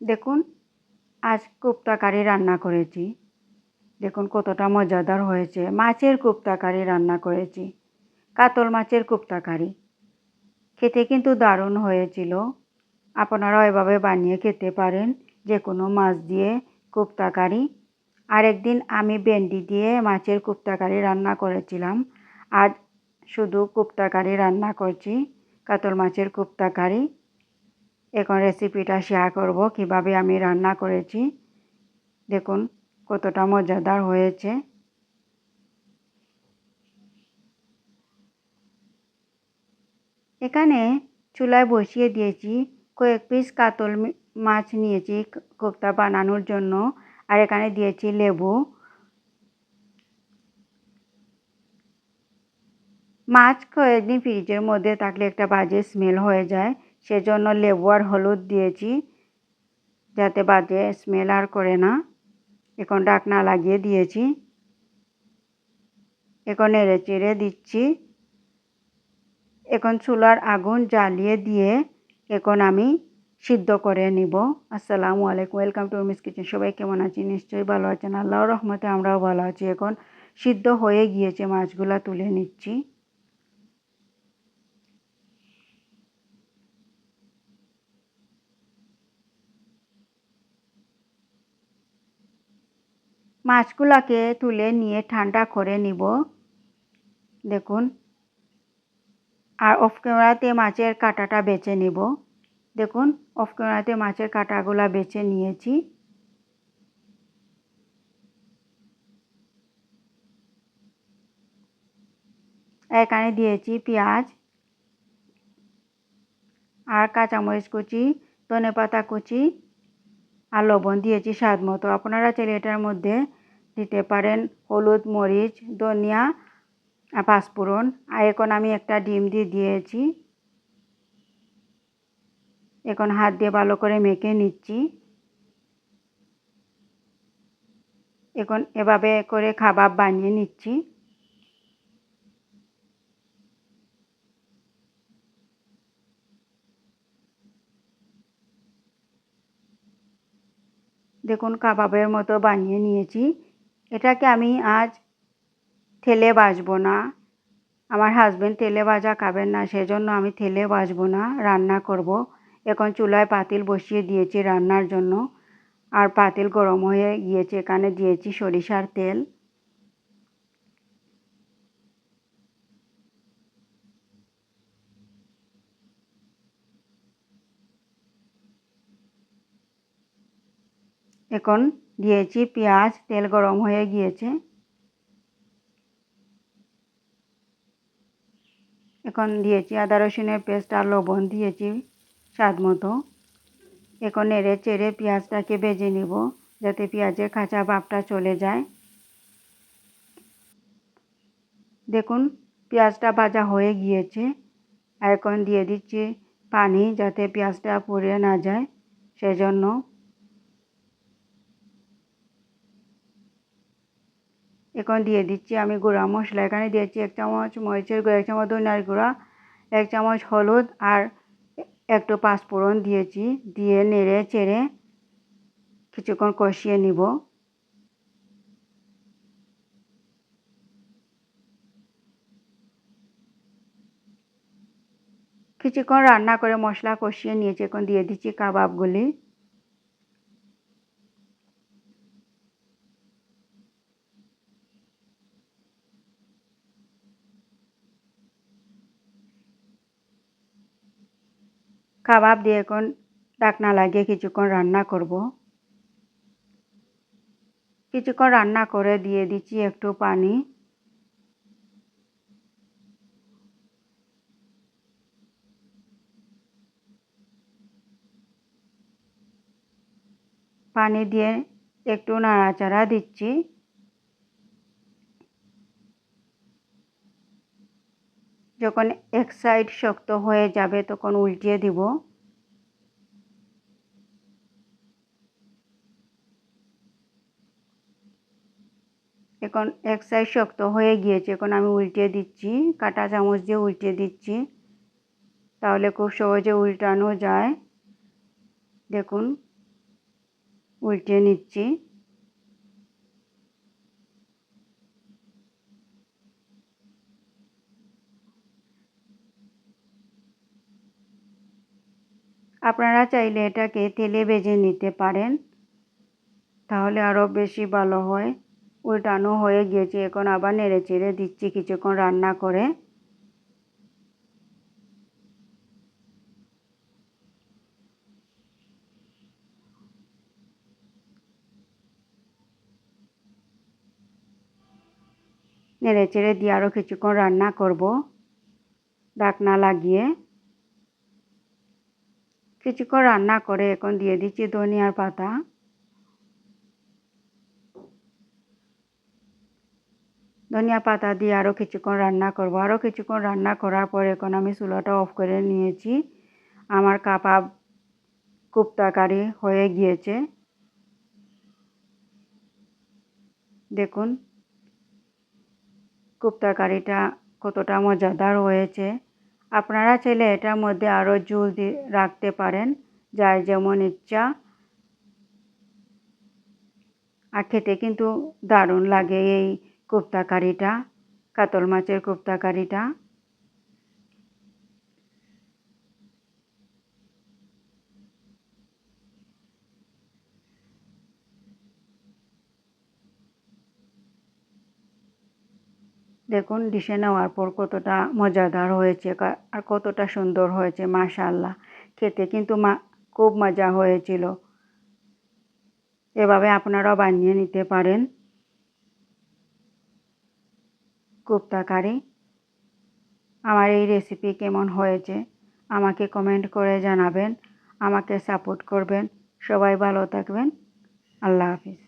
দেখুন, আজ কোপ্তা কারি রান্না করেছি। দেখুন কতটা মজাদার হয়েছে। মাছের কোপ্তা কারি রান্না করেছি। কাতল মাছের কোপ্তা কারি খেতে কিন্তু দারুণ হয়েছিল। আপনারাও এভাবে বানিয়ে খেতে পারেন, যে কোনো মাছ দিয়ে কোপ্তা কারি আরেকদিন আমি ভেন্ডি দিয়ে মাছের কোপ্তা কারি রান্না করেছিলাম। আজ শুধু কোপ্তা কারি রান্না করছি, কাতল মাছের কোপ্তা কারি এখন রেসিপিটা শেয়ার করব, কীভাবে আমি রান্না করেছি। দেখুন কতটা মজাদার হয়েছে। এখানে চুলায় বসিয়ে দিয়েছি কয়েক পিস কাতল মাছ নিয়েছি কোপ্তা বানানোর জন্য, আর এখানে দিয়েছি লেবু। মাছ কয়েকদিন ফ্রিজের মধ্যে থাকলে একটা বাজে স্মেল হয়ে যায়। সেজন্য লেবু আর হলুদ দিয়েছি, যাতে বাজে স্মেল আর করে না। এখন ডাকনা লাগিয়ে দিয়েছি। এখন নেড়ে চেড়ে দিচ্ছি। এখন চুলার আগুন জ্বালিয়ে দিয়ে এখন আমি সিদ্ধ করে নিব। আসসালামু আলাইকুম, ওয়েলকাম টু মিস কিচেন। সবাই কেমন আছি নিশ্চয়ই ভালো আছেন। আল্লাহ রহমতে আমরাও ভালো আছি। এখন সিদ্ধ হয়ে গিয়েছে, মাছগুলা তুলে নিচ্ছি। মাছগুলাকে তুলে নিয়ে ঠান্ডা করে নিব। দেখুন। আর অফ ক্যামেরাতে মাছের কাঁটাটা বেছে নিব। দেখুন অফ ক্যামেরাতে মাছের কাঁটাগুলা বেছে নিয়েছি। এখানে দিয়েছি পেঁয়াজ আর কাঁচামরিচ কুচি ধনে পাতা কুচি আর লবণ দিয়েছি স্বাদ মতো। আপনারা চাইলে এটার মধ্যে দিতে পারেন। হলুদ, মরিচ, ধনিয়া পাঁচফোড়ন। আর এখন আমি একটা ডিম দিয়ে দিয়েছি। এখন হাত দিয়ে ভালো করে মেখে নিচ্ছি। এখন এভাবে করে খাবার বানিয়ে নিচ্ছি। দেখুন, কাবাবের মতো বানিয়ে নিয়েছি। এটাকে আমি আজ ঠেলে বাজবো না। আমার হাজব্যান্ড তেলে ভাজা খাবেন না, সেজন্য আমি তেলে বাজবো না, রান্না করব। এখন চুলায় পাতিল বসিয়ে দিয়েছি রান্নার জন্য। আর পাতিল গরম হয়ে গিয়েছে, এখানে দিয়েছি সরিষার তেল। এখন দিয়েছি পেঁয়াজ, তেল গরম হয়ে গিয়েছে। এখন দিয়েছি আদা রসুনের পেস্ট আর লবণ দিয়েছি স্বাদ মতো। এখন নেড়ে চেড়ে পেঁয়াজটাকে ভেজে নিব যাতে পেঁয়াজের কাঁচা ভাবটা চলে যায়। দেখুন, পেঁয়াজটা ভাজা হয়ে গিয়েছে। আর এখন দিয়ে দিচ্ছি পানি যাতে পেঁয়াজটা পুড়ে না যায়, সেজন্য এখন দিয়ে দিচ্ছি আমি গুঁড়া মশলা। এখানে দিয়েছি এক চামচ মরিচের গুঁড়া, এক চামচ ধনিয়ার গুঁড়া, এক চামচ হলুদ আর একটু পাঁচফোড়ন দিয়েছি। দিয়ে নেড়ে চেড়ে কিছুক্ষণ কষিয়ে নিব। কিছুক্ষণ রান্না করে মশলা কষিয়ে নিয়েছি। এখন দিয়ে দিচ্ছি কাবাবগুলি। কাবাব দিয়ে এখন ডাকনা লাগিয়ে কিছুক্ষণ রান্না করব। কিছুক্ষণ রান্না করে দিয়ে দিচ্ছি একটু পানি। পানি দিয়ে একটু নাড়াচাড়া দিচ্ছি। যখন এক সাইড শক্ত হয়ে যাবে তখন উল্টিয়ে দিব। এখন এক সাইড শক্ত হয়ে গিয়েছে। এখন আমি উল্টে দিচ্ছি, কাটা চামচ দিয়ে উল্টে দিচ্ছি। তাহলে খুব সহজে উল্টানো যায়। দেখুন, উল্টে নিচ্ছি। আপনারা চাইলে এটাকে তেলে ভেজে নিতে পারেন, তাহলে আরও বেশি ভালো হয়। উল্টানো হয়ে গিয়েছে, এখন আবার নেড়ে চেড়ে দিচ্ছি কিছুক্ষণ রান্না করে। নেড়ে চেড়ে দিয়ে আরও কিছুক্ষণ রান্না করব, ডাকনা লাগিয়ে। কিছুক্ষণ রান্না করে এখন দিয়ে দিচ্ছি ধনিয়ার পাতা। ধনিয়া পাতা দিয়ে আরও কিছুক্ষণ রান্না করব। আরও কিছুক্ষণ রান্না করার পর এখন আমি চুলাটা অফ করে নিয়েছি। আমার কাবাব কুপ্তাকারি হয়ে গিয়েছে। দেখুন কুপ্তাকারিটা কতটা মজাদার হয়েছে। আপনারা চাইলে এটার মধ্যে আরও জুল দিয়ে রাখতে পারেন, যার যেমন ইচ্ছা। আর খেতে কিন্তু দারুণ লাগে এই কোপ্তা কারিটা কাতল মাছের কোপ্তা কারিটা দেখুন, ডিশে নেওয়ার পর কতটা মজাদার হয়েছে আর কতটা সুন্দর হয়েছে মাশাল্লাহ খেতে কিন্তু মা খুব মজা হয়েছিল। এভাবে আপনারাও বানিয়ে নিতে পারেন। কোপ্তা কারি আমার এই রেসিপি কেমন হয়েছে, আমাকে কমেন্ট করে জানাবেন, আমাকে সাপোর্ট করবেন। সবাই ভালো থাকবেন। আল্লাহ হাফিজ।